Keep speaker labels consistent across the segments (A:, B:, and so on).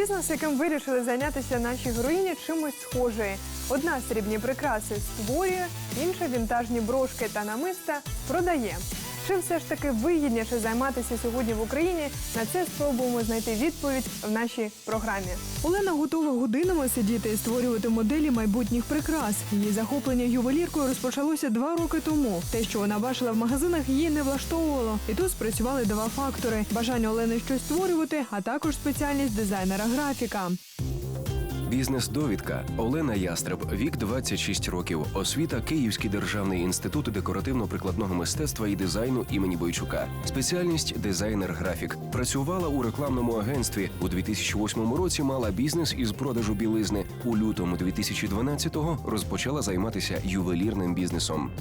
A: Бізнес, яким вирішили зайнятися наші героїні, чимось схожий. Одна срібні прикраси створює, інша вінтажні брошки та намиста продає. Чим все ж таки вигідніше займатися сьогодні в Україні? На це спробуємо знайти відповідь в нашій програмі. Олена готова годинами сидіти і створювати моделі майбутніх прикрас. Її захоплення ювеліркою розпочалося два роки тому. Те, що вона бачила в магазинах, її не влаштовувало. І тут спрацювали два фактори: бажання Олени щось створювати, а також спеціальність дизайнера графіка.
B: Бізнес-довідка Олена Ястреб, вік 26 років, освіта Київський державний інститут декоративно-прикладного мистецтва і дизайну імені Бойчука. Спеціальність дизайнер-графік. Працювала у рекламному агентстві. У 2008 році мала бізнес із продажу білизни. У лютому 2012-го розпочала займатися ювелірним бізнесом.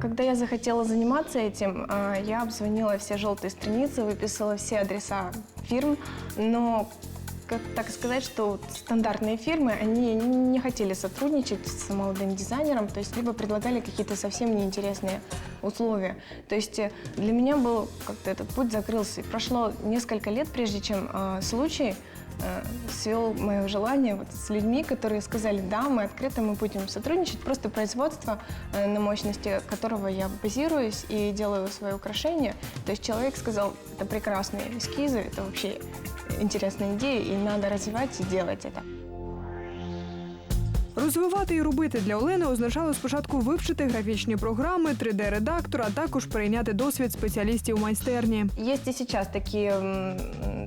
C: Когда я захотела заниматься этим, а, я обзвонила все желтые страницы, выписала все адреса фирм, но как так сказать, что стандартные фирмы, они не хотели сотрудничать с молодым дизайнером, то есть либо предлагали какие-то совсем неинтересные условия. То есть э, для меня был как-то этот путь закрылся. И прошло несколько лет, прежде чем э, случай э, свел мое желание вот с людьми, которые сказали, да, мы открыто, мы будем сотрудничать, просто производство, э, на мощности которого я базируюсь и делаю свои украшения. То есть человек сказал, это прекрасные эскизы, это вообще интересная идея, и надо развивать и делать это.
A: Розвивати і робити для Олени означало спочатку вивчити графічні програми, 3D-редактор, а також прийняти досвід спеціалістів майстерні.
C: Есть и сейчас такие, м,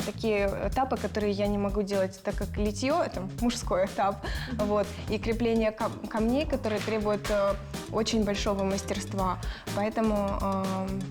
C: такие этапы, которые я не могу делать, так как литье – это мужской этап, вот, и крепление кам- камней, которые требуют э, очень большого мастерства. Поэтому эм,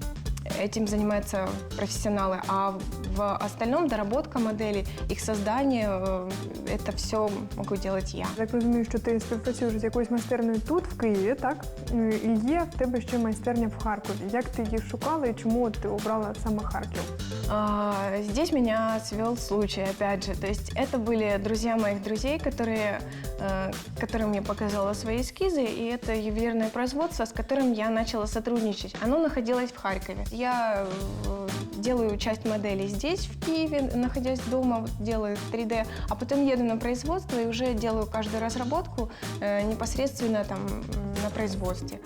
C: этим занимаются профессионалы. А в остальном доработка моделей, их создание э, – это все могу делать я.
A: Я Так розумію, що ти співпрацюєш з якоюсь майстернею тут, в Києві, так? Е, І є в тебе ще майстерня в Харкові. Як ти її шукала і чому ти обрала саме Харків?
C: А, Здесь меня свел случай, опять же. То есть это были друзья моих друзей, которые, э, которым я показала свои эскизы, и это ювелирное производство, с которым я начала сотрудничать. Оно находилось в Харькове. Я э, делаю часть моделей здесь, в Киеве, находясь дома, вот делаю 3D, а потом еду на производство и уже делаю каждую разработку э, непосредственно там м, на производстве.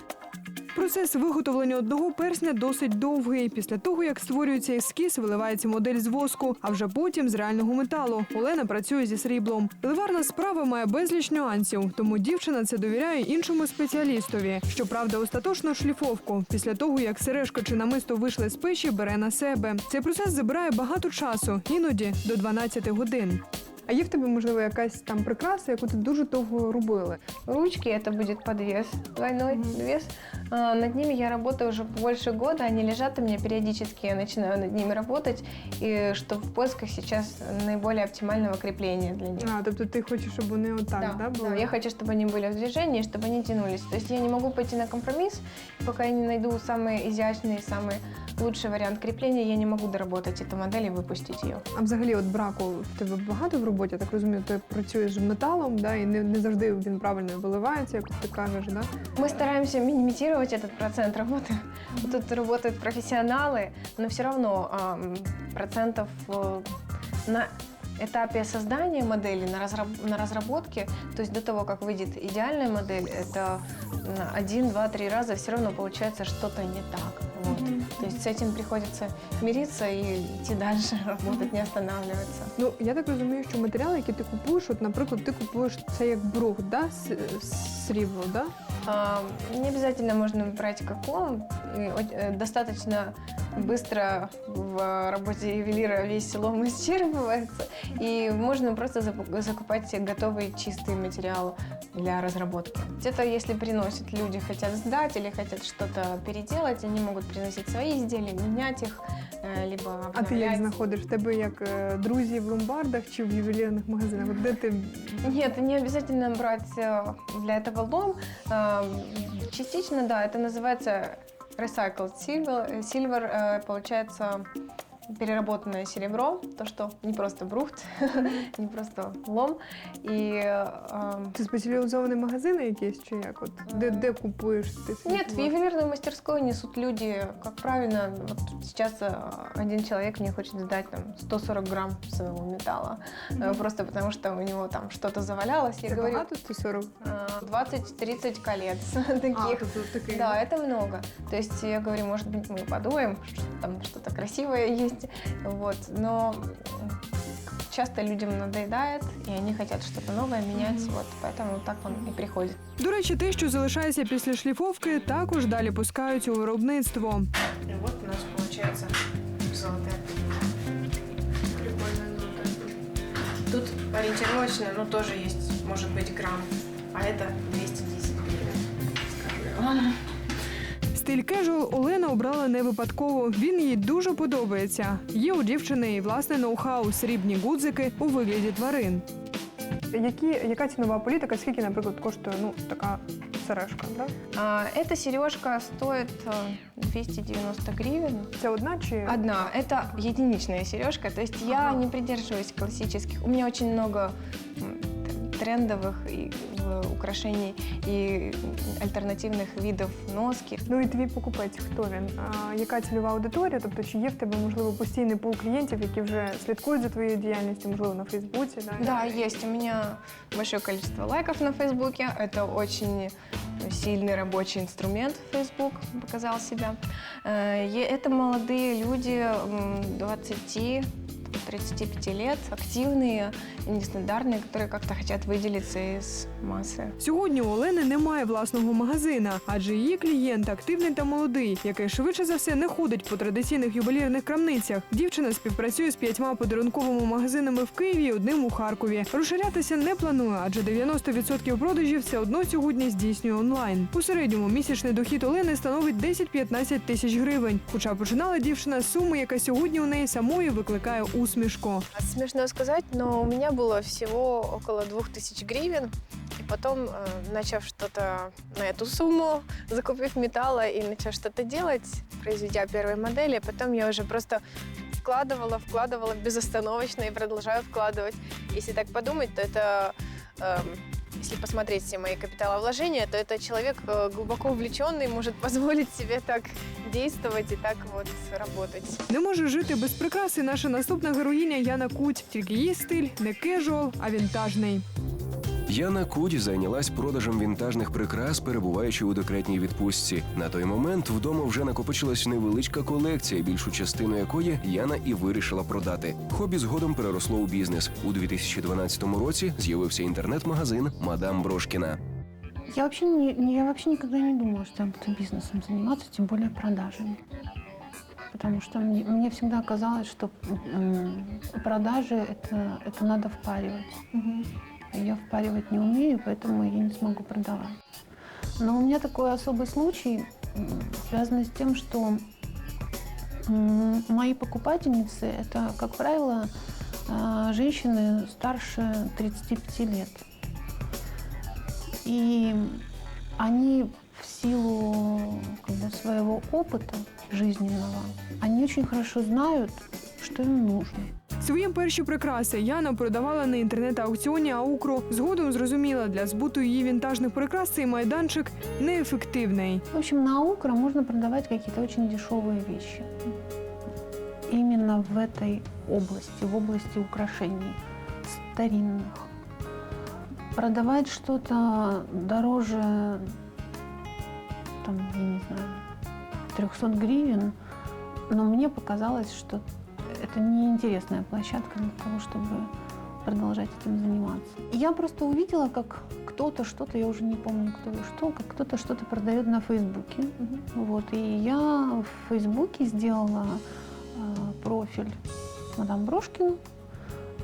A: Процес виготовлення одного персня досить довгий. Після того, як створюється ескіз, виливається модель з воску, а вже потім з реального металу. Олена працює зі сріблом. Ливарна справа має безліч нюансів, тому дівчина це довіряє іншому спеціалістові. Щоправда, остаточну шліфовку після того, як сережка чи намисто вийшли з печі, бере на себе. Цей процес забирає багато часу, іноді до 12 годин. А є в тебе можливо якась там прикраса, яку ти дуже довго робили?
C: Ручки это будет подвес, двойной вес. А, Над ними я работаю уже больше года, они лежат у меня периодически, я начинаю над ними работать, и что в поисках сейчас наиболее оптимального крепления для них.
A: А, тобто ти хочеш, щоб вони отак, да, були?
C: да, я хочу, чтобы они были в движении, чтобы они тянулись. То есть я не могу пойти на компромисс, пока я не найду самый изящный, самый лучший вариант крепления, я не могу доработать эту модель и выпустить ее.
A: А взагалі, от браку в тебе багато в роботі, я так розумію, ти працюєш з металом, да, і не, не завжди він правильно виливається, як ти кажеш, да?
C: Мы стараемся минимизировать этот процент работы. Тут работают профессионалы, но все равно ам, процентов э, на этапе создания модели, на, разраб- на разработке, то есть до того, как выйдет идеальная модель, это на один, два, три раза все равно получается что-то не так. Вот. То есть с этим приходится мириться и идти дальше, работать, не останавливаться.
A: Ну я так розумію, що матеріали, які ти купуєш, от, наприклад, ти купуєш це як брух, да, с- с- срібло, да?
C: А, Не обязательно можно брать каком. И о- э, Достаточно быстро в работе ювелира весь лом исчерпывается. И можно просто закупать готовый чистый материал для разработки. Это если приносят люди, хотят сдать или хотят что-то переделать, они могут приносить свои изделия, менять их, э, либо
A: А ти як
C: обновлять.
A: знаходиш? В тебе як е, друзі в ломбардах чи в ювелірних магазинах? От де ти
C: Нет, не обязательно брать э, для этого лом. Э, Частично, да, это называется recycled silver. Silver э, получается переработанное серебро, то, что не просто брухт, не просто лом. И э,
A: Це спеціалізовані магазини якісь чи як? От де, де купуєш ти? собі
C: Нет, в
A: товар?
C: ювелирную мастерскую несут люди, как правильно, вот сейчас э, один человек мне хочет сдать там 140 грамм своего металла, э, просто потому что у него там что-то завалялось. Я
A: Це
C: говорю,
A: багато 140?
C: э, 20-30 колец
A: А,
C: таких.
A: тобто такий.
C: Да, это много. То есть я говорю, может быть, мы подуем, что там что-то красивое есть, вот. Но м, часто людям надоедает, и они хотят что-то новое менять,
A: Мгм.
C: вот. Поэтому так он и приходит.
A: До речі, те, що залишається після шліфовки, також далі пускають у виробництво.
C: И вот у нас получается золотая Прикольная золотая Тут ориентировочно, ну, тоже есть, может быть, грамм, а это 210 гривен. скажу я вам.
A: Стиль кежуал Олена обрала не випадково. Він їй дуже подобається. Є у дівчини і власне ноу-хау срібні гудзики у вигляді тварин. Які, яка цінова політика? Скільки, наприклад, коштує ну, така сережка? Да?
C: А, Эта сережка стоит э, 290 гривен.
A: Це одна чи
C: Одна. Это единичная сережка. То есть я
A: Ага.
C: не придерживаюсь классических. У меня очень много м, т- трендовых и, э, украшений и альтернативных видов носки.
A: Ну і твій покупець, хто він? А, яка цільова аудиторія? Тобто, чи є в тебе можливо постійний пул клієнтів, які вже слідкують за твоєю діяльністю, можливо, на Фейсбуці? Да?
C: Да, есть. У меня большое количество лайков на Фейсбуке. Это очень сильный рабочий инструмент. Фейсбук показал себя. Э, е- Это молодые люди м, 20 35 лет, активные, нестандартные, которые как-то хотят выделиться из массы.
A: Сьогодні у Олени немає власного магазина, адже її клієнт активний та молодий, який швидше за все не ходить по традиційних ювелірних крамницях. Дівчина співпрацює з п'ятьма подарунковими магазинами в Києві і одним у Харкові. Розширятися не планує, адже 90% продажів все одно сьогодні здійснює онлайн. У середньому місячний дохід Олени становить 10-15 тисяч гривень. Хоча починала дівчина з суми, яка сьогодні у неї самої викликає Усмішку.
C: Смешно сказать, но у меня было всего около 2000 гривен. И потом, э, начав что-то на эту сумму, закупив металла и начав что-то делать, произведя первые модели, потом я уже просто вкладывала, вкладывала безостановочно и продолжаю вкладывать. Если так подумать, то это, эм, если посмотреть все мои капиталовложения, то это человек э, глубоко увлеченный, может позволить себе так действовать и так вот работать.
A: Не може жити без прикраси наша наступна героїня Яна Куть. Тільки її стиль не кежуал, а вінтажний.
B: Яна Кудь зайнялась продажем вінтажних прикрас, перебуваючи у декретній відпустці. На той момент вдома вже накопичилась невеличка колекція, більшу частину якої Яна і вирішила продати. Хобі згодом переросло у бізнес. У 2012 році з'явився інтернет-магазин Мадам Брошкіна.
D: Я вообще, не, не- я вообще никогда не думала, что я буду бизнесом заниматься, тем более продажами. Потому что мне, мне всегда казалось, что м, продажи это, это надо впаривать. А Я впаривать не умею, поэтому я не смогу продавать. Но у меня такой особый случай, связанный с тем, что мои покупательницы это, как правило, а, женщины старше 35 лет. И они в силу своего опыта жизненного, они очень хорошо знают, что им нужно.
A: Свої перші прикраси Яна продавала на інтернет-аукціоні Аукру. Згодом зрозуміла, для збуту її вінтажних прикрас цей майданчик неефективний.
D: В общем, на Укра можно продавать какие-то очень дешевые вещи. Именно в этой области, в области украшений старинных. Продавать что-то дороже, там, я не знаю, 300 гривен, но мне показалось, что это неинтересная площадка для того, чтобы продолжать этим заниматься. Я просто увидела, как кто-то что-то, я уже не помню кто и что, как кто-то что-то продает на Фейсбуке. Вот, и я в Фейсбуке сделала э, профиль мадам Брошкина,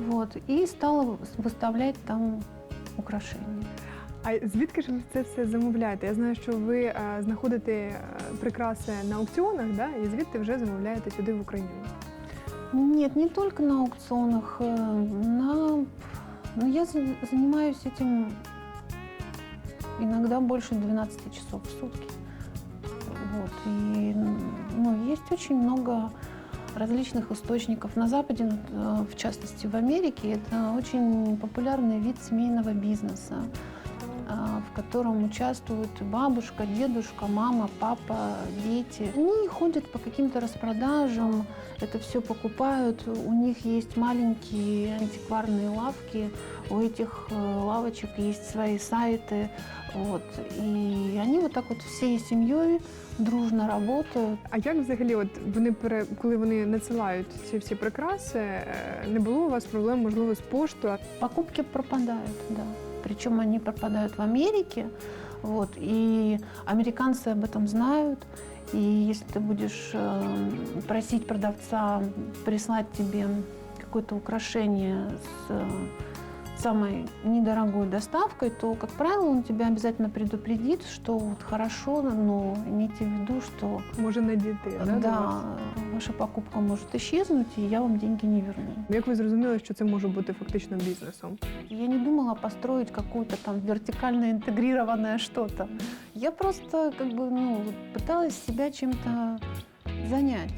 D: вот, и стала выс- выставлять там украшения.
A: А звідки ж ви це все замовляєте? Я знаю, що ви е, знаходите е, прикраси на аукціонах, да? і звідти вже замовляєте сюди в Україну.
D: Нет, не только на аукционах, э, на... ну, я за- занимаюсь этим иногда больше 12 часов в сутки. Вот, и ну, есть очень много различных источников. На Западе, э, в частности в Америке, это очень популярный вид семейного бизнеса, в котором участвуют бабушка, дедушка, мама, папа, дети. Они ходят по каким-то распродажам, это все покупают. У них есть маленькие антикварные лавки, у этих э, лавочек есть свои сайты. Вот. И они вот так вот всей семьей дружно работают.
A: А як взагалі, от вони пере, коли вони надсилають ці всі прикраси, е, не було у вас проблем, можливо, з поштою?
D: Покупки пропадают, да. Причем они пропадают в Америке, вот, и американцы об этом знают. И если ты будешь э, просить продавца прислать тебе какое-то украшение с э, самой недорогой доставкой, то, как правило, он тебя обязательно предупредит, что вот хорошо, но имейте в виду, что
A: Може надійти, да, до
D: да, ваша покупка может исчезнуть, и я вам деньги не верну.
A: Як ви зрозуміли, що це може бути фактично бізнесом?
D: Я не думала построить какое-то там вертикально интегрированное что-то. Я просто как бы ну, пыталась себя чем-то занять.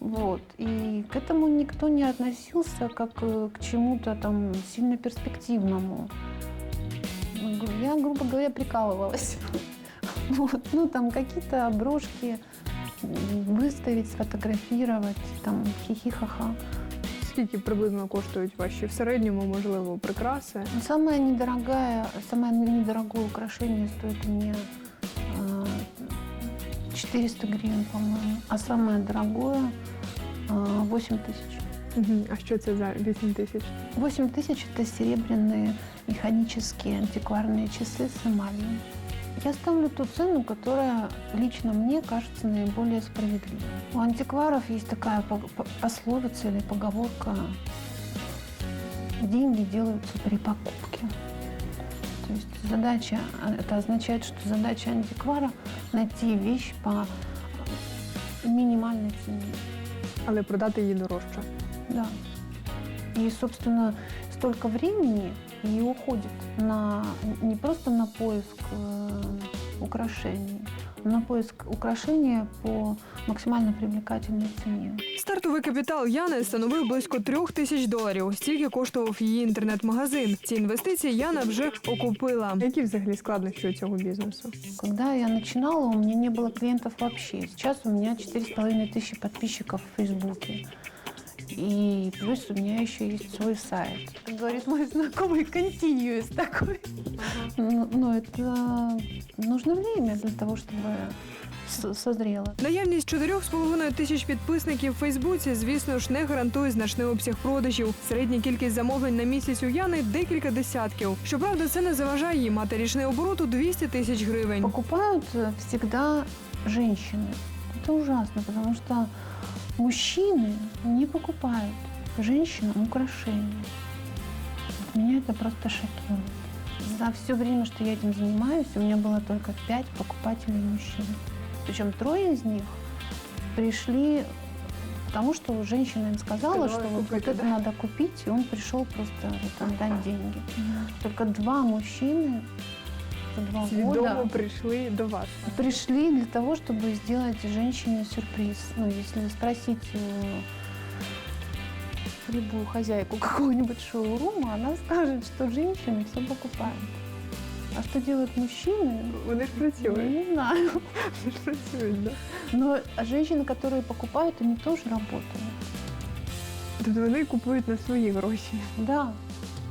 D: Вот. И к этому никто не относился как э, к чему-то там сильно перспективному. Я, грубо говоря, прикалывалась. Вот. Ну, там какие-то оброшки м, выставить, сфотографировать, там хихихаха.
A: Скільки приблизно коштують ваші в середньому, можливо, прикраси?
D: Самое недорогое, самое недорогое украшение стоит у меня э, 400 гривен, по-моему, а самое дорогое 8 тысяч.
A: А що це за 8 тисяч?
D: 8 тысяч – это серебряные механические антикварные часы с эмалью. Я ставлю ту цену, которая лично мне кажется наиболее справедливой. У антикваров есть такая по- по- пословица или поговорка «деньги делаются при покупке». То есть задача, а, это означает, что задача антиквара – найти вещь по минимальной цене.
A: Але продати її дорожче.
D: Да. И, собственно, столько времени и уходит на не просто на поиск э, украшений, на поиск украшения по максимально привлекательной цене.
A: Стартовий капітал Яни становив близько трьох тисяч доларів. Стільки коштував її інтернет-магазин. Ці інвестиції Яна вже окупила. Які взагалі складнощі у цього бізнесу?
D: Когда я начинала, у меня не было клиентов вообще. Сейчас у меня 4,5 тысячи подписчиков в Фейсбуке. И плюс у меня еще есть свой сайт. Как говорит мой знакомый, континьюс такой. Ну, ну, это нужно время для того, чтобы с- созрело.
A: Наявність 4,5 тисяч підписників в Фейсбуці, звісно ж, не гарантує значний обсяг продажів. Середня кількість замовлень на місяць у Яни декілька десятків. Щоправда, це не заважає їй мати річний оборот у 200 тисяч гривень.
D: Покупают э, всегда женщины. Это ужасно, потому что мужчины не покупают женщинам украшения. Меня это просто шокирует. За все время, что я этим занимаюсь, у меня было только пять покупателей мужчин. Причем трое из них пришли потому, что женщина им сказала, что вот, вот это
A: да.
D: надо купить, и он пришел просто вот, отдать деньги. Только два мужчины за два
A: Свідомо
D: года
A: прийшли до вас.
D: пришли для того, чтобы сделать женщине сюрприз. Ну, если спросить э, любую хозяйку какого-нибудь шоурума, она скажет, что женщины все покупают. А что делают мужчины?
A: Вони ж
D: Я
A: працюють.
D: не знаю.
A: Вони ж працюють, да.
D: Но женщины, которые покупают, они тоже работают.
A: Тобто вони купують на свої гроші.
D: Да.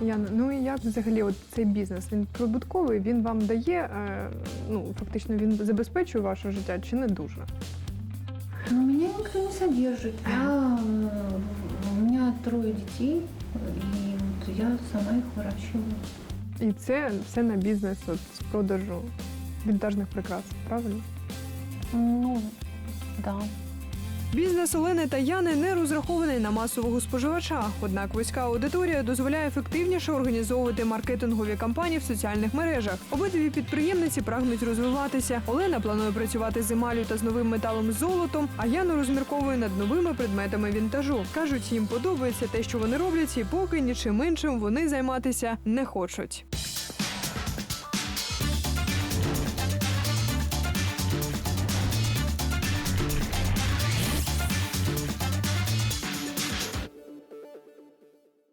A: Яна, ну і як взагалі от цей бізнес? Він прибутковий, він вам дає, е, ну фактично він забезпечує ваше життя чи не дуже?
D: Но меня никто не содержит. Я, э, у меня трое детей, и вот я сама их выращиваю.
A: І це все на бізнес от, з продажу вінтажних прикрас, правильно?
D: Ну, да.
A: Бізнес Олени та Яни не розрахований на масового споживача. Однак вузька аудиторія дозволяє ефективніше організовувати маркетингові кампанії в соціальних мережах. Обидві підприємниці прагнуть розвиватися. Олена планує працювати з емалю та з новим металом золотом, а Яна розмірковує над новими предметами вінтажу. кажуть, їм подобається те, що вони роблять, і поки нічим іншим вони займатися не хочуть.